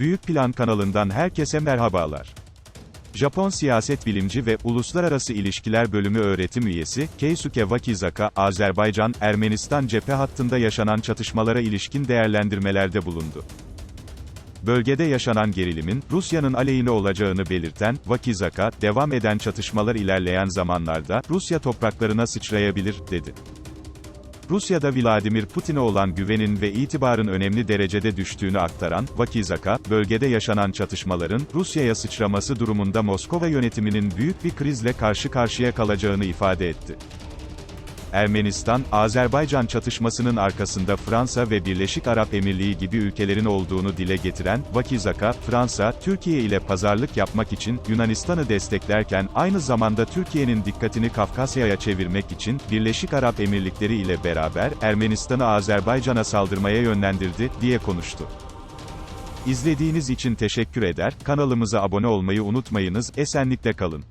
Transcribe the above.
Büyük Plan kanalından herkese merhabalar. Japon siyaset bilimci ve uluslararası ilişkiler bölümü öğretim üyesi Keisuke Wakizaka, Azerbaycan Ermenistan cephe hattında yaşanan çatışmalara ilişkin değerlendirmelerde bulundu. Bölgede yaşanan gerilimin Rusya'nın aleyhine olacağını belirten Wakizaka, devam eden çatışmalar ilerleyen zamanlarda Rusya topraklarına sıçrayabilir dedi. Rusya'da Vladimir Putin'e olan güvenin ve itibarın önemli derecede düştüğünü aktaran Vakizaka, bölgede yaşanan çatışmaların Rusya'ya sıçraması durumunda Moskova yönetiminin büyük bir krizle karşı karşıya kalacağını ifade etti. Ermenistan-Azerbaycan çatışmasının arkasında Fransa ve Birleşik Arap Emirliği gibi ülkelerin olduğunu dile getiren Vakizaka, Fransa, Türkiye ile pazarlık yapmak için Yunanistan'ı desteklerken aynı zamanda Türkiye'nin dikkatini Kafkasya'ya çevirmek için Birleşik Arap Emirlikleri ile beraber Ermenistan'ı Azerbaycan'a saldırmaya yönlendirdi diye konuştu. İzlediğiniz için teşekkür eder, kanalımıza abone olmayı unutmayınız, esenlikle kalın.